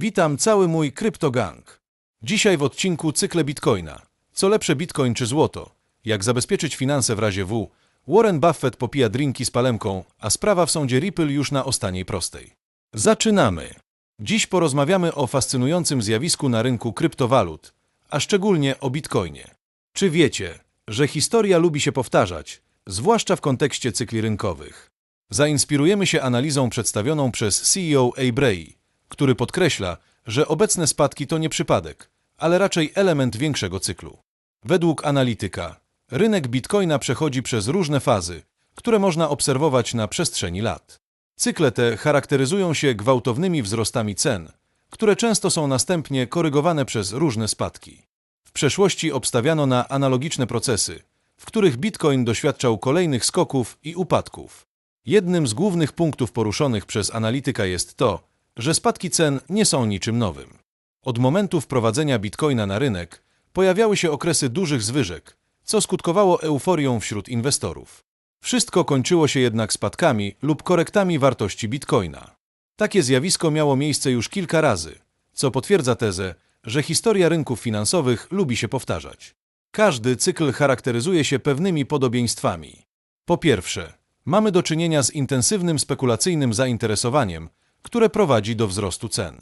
Witam cały mój kryptogang. Dzisiaj w odcinku cykle Bitcoina. Co lepsze Bitcoin czy złoto? Jak zabezpieczyć finanse w razie W? Warren Buffett popija drinki z palemką, a sprawa w sądzie Ripple już na ostatniej prostej. Zaczynamy. Dziś porozmawiamy o fascynującym zjawisku na rynku kryptowalut, a szczególnie o Bitcoinie. Czy wiecie, że historia lubi się powtarzać, zwłaszcza w kontekście cykli rynkowych? Zainspirujemy się analizą przedstawioną przez CEO Abrei, który podkreśla, że obecne spadki to nie przypadek, ale raczej element większego cyklu. Według analityka, rynek bitcoina przechodzi przez różne fazy, które można obserwować na przestrzeni lat. Cykle te charakteryzują się gwałtownymi wzrostami cen, które często są następnie korygowane przez różne spadki. W przeszłości obstawiano na analogiczne procesy, w których bitcoin doświadczał kolejnych skoków i upadków. Jednym z głównych punktów poruszonych przez analityka jest to, że spadki cen nie są niczym nowym. Od momentu wprowadzenia bitcoina na rynek pojawiały się okresy dużych zwyżek, co skutkowało euforią wśród inwestorów. Wszystko kończyło się jednak spadkami lub korektami wartości bitcoina. Takie zjawisko miało miejsce już kilka razy, co potwierdza tezę, że historia rynków finansowych lubi się powtarzać. Każdy cykl charakteryzuje się pewnymi podobieństwami. Po pierwsze, mamy do czynienia z intensywnym spekulacyjnym zainteresowaniem, które prowadzi do wzrostu cen.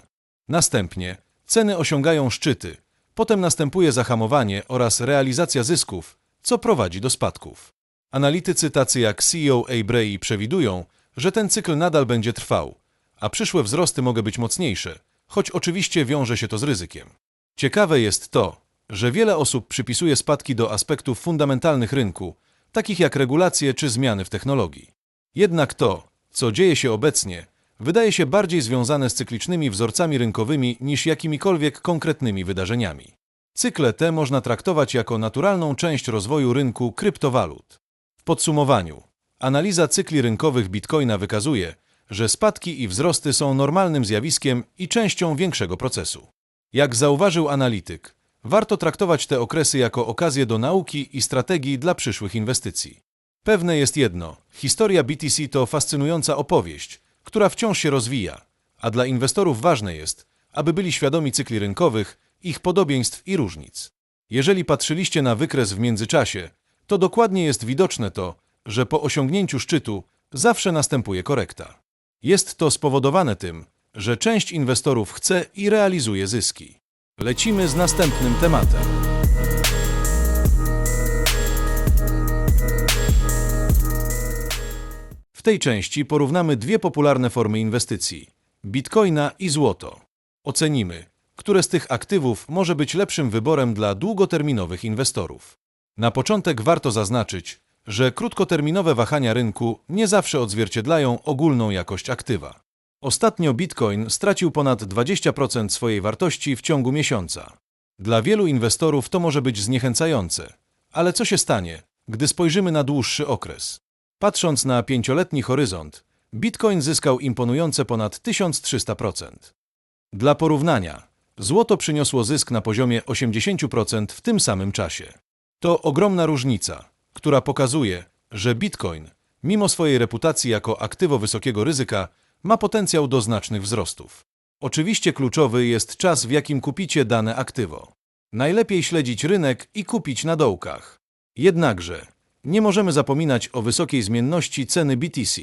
Następnie ceny osiągają szczyty, potem następuje zahamowanie oraz realizacja zysków, co prowadzi do spadków. Analitycy tacy jak CEO Abrei przewidują, że ten cykl nadal będzie trwał, a przyszłe wzrosty mogą być mocniejsze, choć oczywiście wiąże się to z ryzykiem. Ciekawe jest to, że wiele osób przypisuje spadki do aspektów fundamentalnych rynku, takich jak regulacje czy zmiany w technologii. Jednak to, co dzieje się obecnie, wydaje się bardziej związane z cyklicznymi wzorcami rynkowymi niż jakimikolwiek konkretnymi wydarzeniami. Cykle te można traktować jako naturalną część rozwoju rynku kryptowalut. W podsumowaniu, analiza cykli rynkowych Bitcoina wykazuje, że spadki i wzrosty są normalnym zjawiskiem i częścią większego procesu. Jak zauważył analityk, warto traktować te okresy jako okazję do nauki i strategii dla przyszłych inwestycji. Pewne jest jedno: historia BTC to fascynująca opowieść, która wciąż się rozwija, a dla inwestorów ważne jest, aby byli świadomi cykli rynkowych, ich podobieństw i różnic. Jeżeli patrzyliście na wykres w międzyczasie, to dokładnie jest widoczne to, że po osiągnięciu szczytu zawsze następuje korekta. Jest to spowodowane tym, że część inwestorów chce i realizuje zyski. Lecimy z następnym tematem. Tej części porównamy dwie popularne formy inwestycji: bitcoina i złoto. Ocenimy, które z tych aktywów może być lepszym wyborem dla długoterminowych inwestorów. Na początek warto zaznaczyć, że krótkoterminowe wahania rynku nie zawsze odzwierciedlają ogólną jakość aktywa. Ostatnio Bitcoin stracił ponad 20% swojej wartości w ciągu miesiąca. Dla wielu inwestorów to może być zniechęcające, ale co się stanie, gdy spojrzymy na dłuższy okres? Patrząc na pięcioletni horyzont, Bitcoin zyskał imponujące ponad 1300%. Dla porównania, złoto przyniosło zysk na poziomie 80% w tym samym czasie. To ogromna różnica, która pokazuje, że Bitcoin, mimo swojej reputacji jako aktywo wysokiego ryzyka, ma potencjał do znacznych wzrostów. Oczywiście kluczowy jest czas, w jakim kupicie dane aktywo. Najlepiej śledzić rynek i kupić na dołkach. Jednakże nie możemy zapominać o wysokiej zmienności ceny BTC.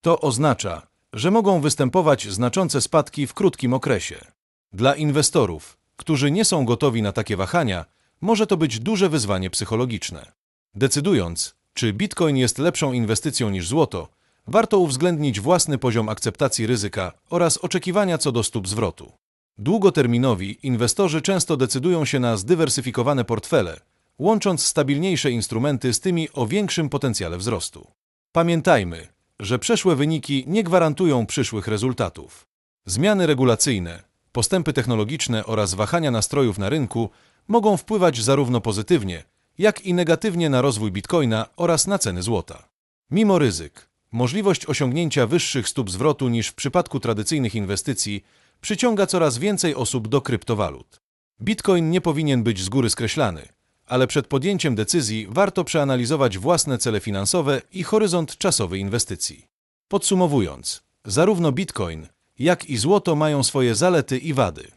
To oznacza, że mogą występować znaczące spadki w krótkim okresie. Dla inwestorów, którzy nie są gotowi na takie wahania, może to być duże wyzwanie psychologiczne. Decydując, czy Bitcoin jest lepszą inwestycją niż złoto, warto uwzględnić własny poziom akceptacji ryzyka oraz oczekiwania co do stóp zwrotu. Długoterminowi inwestorzy często decydują się na zdywersyfikowane portfele, łącząc stabilniejsze instrumenty z tymi o większym potencjale wzrostu. Pamiętajmy, że przeszłe wyniki nie gwarantują przyszłych rezultatów. Zmiany regulacyjne, postępy technologiczne oraz wahania nastrojów na rynku mogą wpływać zarówno pozytywnie, jak i negatywnie na rozwój bitcoina oraz na ceny złota. Mimo ryzyk, możliwość osiągnięcia wyższych stóp zwrotu niż w przypadku tradycyjnych inwestycji przyciąga coraz więcej osób do kryptowalut. Bitcoin nie powinien być z góry skreślany, ale przed podjęciem decyzji warto przeanalizować własne cele finansowe i horyzont czasowy inwestycji. Podsumowując, zarówno Bitcoin, jak i złoto mają swoje zalety i wady.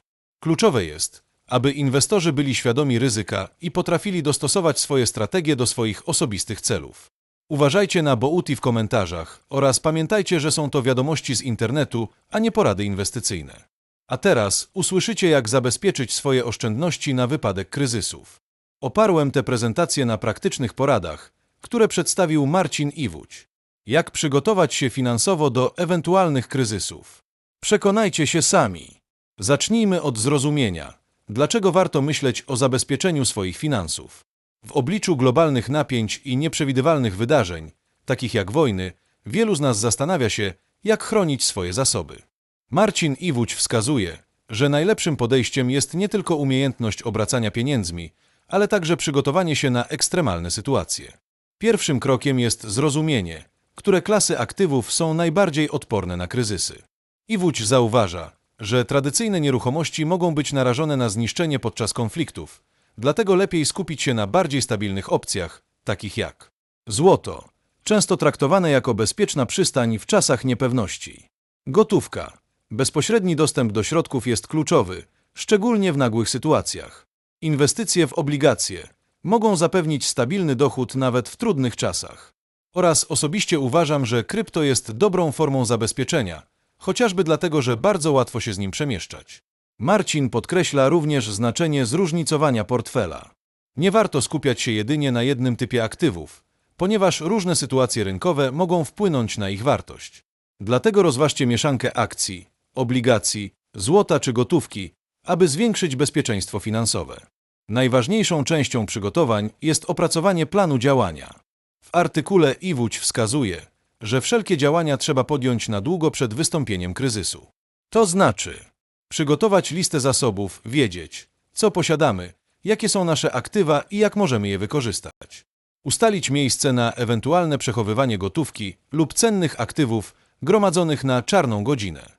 Kluczowe jest, aby inwestorzy byli świadomi ryzyka i potrafili dostosować swoje strategie do swoich osobistych celów. Uważajcie na bouti w komentarzach oraz pamiętajcie, że są to wiadomości z internetu, a nie porady inwestycyjne. A teraz usłyszycie, jak zabezpieczyć swoje oszczędności na wypadek kryzysów. Oparłem tę prezentację na praktycznych poradach, które przedstawił Marcin Iwódź. Jak przygotować się finansowo do ewentualnych kryzysów? Przekonajcie się sami. Zacznijmy od zrozumienia, dlaczego warto myśleć o zabezpieczeniu swoich finansów. W obliczu globalnych napięć i nieprzewidywalnych wydarzeń, takich jak wojny, wielu z nas zastanawia się, jak chronić swoje zasoby. Marcin Iwódź wskazuje, że najlepszym podejściem jest nie tylko umiejętność obracania pieniędzmi, ale także przygotowanie się na ekstremalne sytuacje. Pierwszym krokiem jest zrozumienie, które klasy aktywów są najbardziej odporne na kryzysy. Iwódź zauważa, że tradycyjne nieruchomości mogą być narażone na zniszczenie podczas konfliktów, dlatego lepiej skupić się na bardziej stabilnych opcjach, takich jak złoto, często traktowane jako bezpieczna przystań w czasach niepewności. Gotówka. Bezpośredni dostęp do środków jest kluczowy, szczególnie w nagłych sytuacjach. Inwestycje w obligacje mogą zapewnić stabilny dochód nawet w trudnych czasach. Oraz osobiście uważam, że krypto jest dobrą formą zabezpieczenia, chociażby dlatego, że bardzo łatwo się z nim przemieszczać. Marcin podkreśla również znaczenie zróżnicowania portfela. Nie warto skupiać się jedynie na jednym typie aktywów, ponieważ różne sytuacje rynkowe mogą wpłynąć na ich wartość. Dlatego rozważcie mieszankę akcji, obligacji, złota czy gotówki, aby zwiększyć bezpieczeństwo finansowe. Najważniejszą częścią przygotowań jest opracowanie planu działania. W artykule Iwódź wskazuje, że wszelkie działania trzeba podjąć na długo przed wystąpieniem kryzysu. To znaczy przygotować listę zasobów, wiedzieć, co posiadamy, jakie są nasze aktywa i jak możemy je wykorzystać. Ustalić miejsce na ewentualne przechowywanie gotówki lub cennych aktywów gromadzonych na czarną godzinę.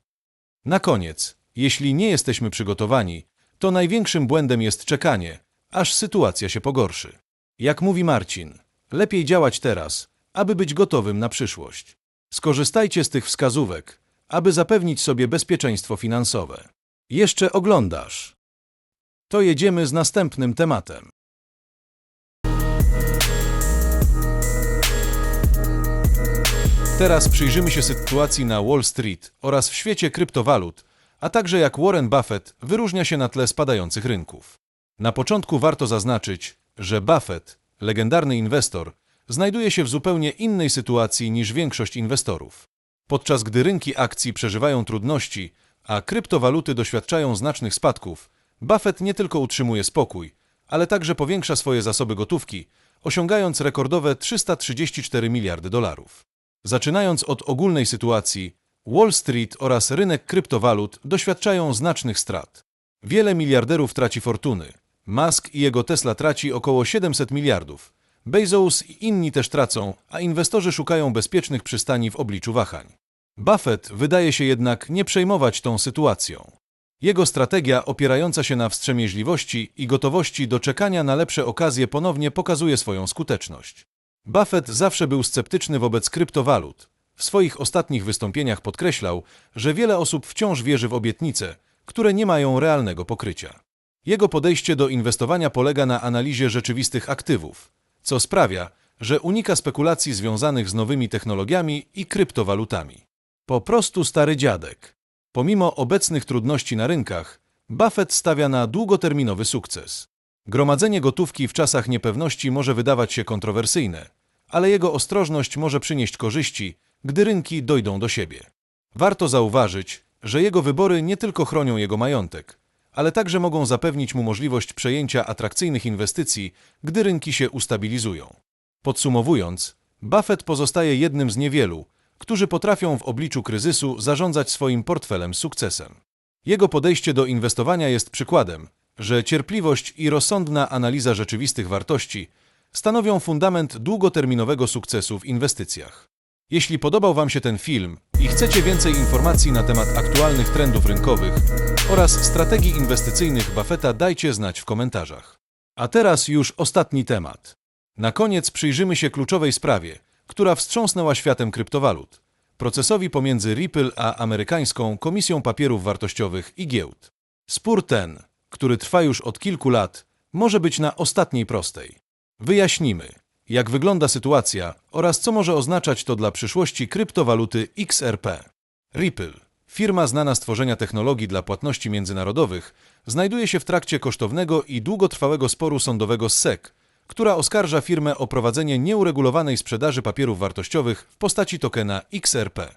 Na koniec, jeśli nie jesteśmy przygotowani, to największym błędem jest czekanie, aż sytuacja się pogorszy. Jak mówi Marcin, lepiej działać teraz, aby być gotowym na przyszłość. Skorzystajcie z tych wskazówek, aby zapewnić sobie bezpieczeństwo finansowe. Jeszcze oglądasz. To jedziemy z następnym tematem. Teraz przyjrzymy się sytuacji na Wall Street oraz w świecie kryptowalut, a także jak Warren Buffett wyróżnia się na tle spadających rynków. Na początku warto zaznaczyć, że Buffett, legendarny inwestor, znajduje się w zupełnie innej sytuacji niż większość inwestorów. Podczas gdy rynki akcji przeżywają trudności, a kryptowaluty doświadczają znacznych spadków, Buffett nie tylko utrzymuje spokój, ale także powiększa swoje zasoby gotówki, osiągając rekordowe 334 miliardy dolarów. Zaczynając od ogólnej sytuacji, Wall Street oraz rynek kryptowalut doświadczają znacznych strat. Wiele miliarderów traci fortuny. Musk i jego Tesla traci około 700 miliardów. Bezos i inni też tracą, a inwestorzy szukają bezpiecznych przystani w obliczu wahań. Buffett wydaje się jednak nie przejmować tą sytuacją. Jego strategia opierająca się na wstrzemięźliwości i gotowości do czekania na lepsze okazje ponownie pokazuje swoją skuteczność. Buffett zawsze był sceptyczny wobec kryptowalut. W swoich ostatnich wystąpieniach podkreślał, że wiele osób wciąż wierzy w obietnice, które nie mają realnego pokrycia. Jego podejście do inwestowania polega na analizie rzeczywistych aktywów, co sprawia, że unika spekulacji związanych z nowymi technologiami i kryptowalutami. Po prostu stary dziadek. Pomimo obecnych trudności na rynkach, Buffett stawia na długoterminowy sukces. Gromadzenie gotówki w czasach niepewności może wydawać się kontrowersyjne, ale jego ostrożność może przynieść korzyści, gdy rynki dojdą do siebie. Warto zauważyć, że jego wybory nie tylko chronią jego majątek, ale także mogą zapewnić mu możliwość przejęcia atrakcyjnych inwestycji, gdy rynki się ustabilizują. Podsumowując, Buffett pozostaje jednym z niewielu, którzy potrafią w obliczu kryzysu zarządzać swoim portfelem sukcesem. Jego podejście do inwestowania jest przykładem, że cierpliwość i rozsądna analiza rzeczywistych wartości stanowią fundament długoterminowego sukcesu w inwestycjach. Jeśli podobał Wam się ten film i chcecie więcej informacji na temat aktualnych trendów rynkowych oraz strategii inwestycyjnych Buffetta, dajcie znać w komentarzach. A teraz już ostatni temat. Na koniec przyjrzymy się kluczowej sprawie, która wstrząsnęła światem kryptowalut procesowi pomiędzy Ripple a amerykańską Komisją Papierów Wartościowych i Giełd. Spór ten, który trwa już od kilku lat, może być na ostatniej prostej. Wyjaśnimy, jak wygląda sytuacja oraz co może oznaczać to dla przyszłości kryptowaluty XRP. Ripple, firma znana z tworzenia technologii dla płatności międzynarodowych, znajduje się w trakcie kosztownego i długotrwałego sporu sądowego z SEC, która oskarża firmę o prowadzenie nieuregulowanej sprzedaży papierów wartościowych w postaci tokena XRP.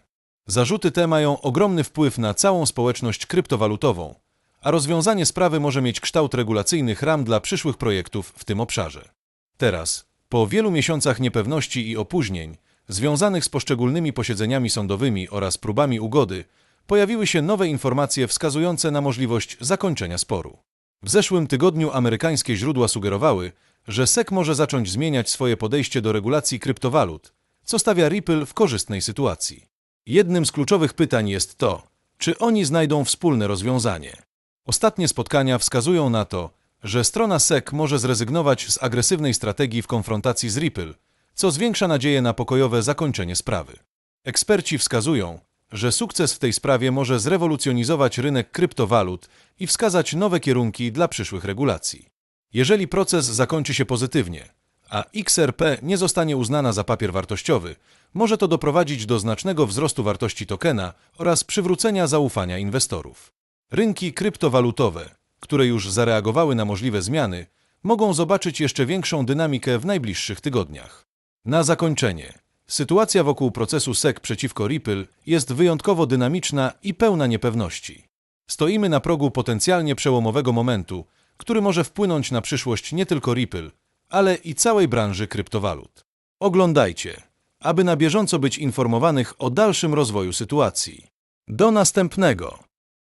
Zarzuty te mają ogromny wpływ na całą społeczność kryptowalutową, a rozwiązanie sprawy może mieć kształt regulacyjnych ram dla przyszłych projektów w tym obszarze. Teraz, po wielu miesiącach niepewności i opóźnień, związanych z poszczególnymi posiedzeniami sądowymi oraz próbami ugody, pojawiły się nowe informacje wskazujące na możliwość zakończenia sporu. W zeszłym tygodniu amerykańskie źródła sugerowały, że SEC może zacząć zmieniać swoje podejście do regulacji kryptowalut, co stawia Ripple w korzystnej sytuacji. Jednym z kluczowych pytań jest to, czy oni znajdą wspólne rozwiązanie. Ostatnie spotkania wskazują na to, że strona SEC może zrezygnować z agresywnej strategii w konfrontacji z Ripple, co zwiększa nadzieję na pokojowe zakończenie sprawy. Eksperci wskazują, że sukces w tej sprawie może zrewolucjonizować rynek kryptowalut i wskazać nowe kierunki dla przyszłych regulacji. Jeżeli proces zakończy się pozytywnie, a XRP nie zostanie uznana za papier wartościowy, może to doprowadzić do znacznego wzrostu wartości tokena oraz przywrócenia zaufania inwestorów. Rynki kryptowalutowe, które już zareagowały na możliwe zmiany, mogą zobaczyć jeszcze większą dynamikę w najbliższych tygodniach. Na zakończenie. Sytuacja wokół procesu SEC przeciwko Ripple jest wyjątkowo dynamiczna i pełna niepewności. Stoimy na progu potencjalnie przełomowego momentu, który może wpłynąć na przyszłość nie tylko Ripple, ale i całej branży kryptowalut. Oglądajcie, aby na bieżąco być informowanych o dalszym rozwoju sytuacji. Do następnego.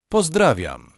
Pozdrawiam.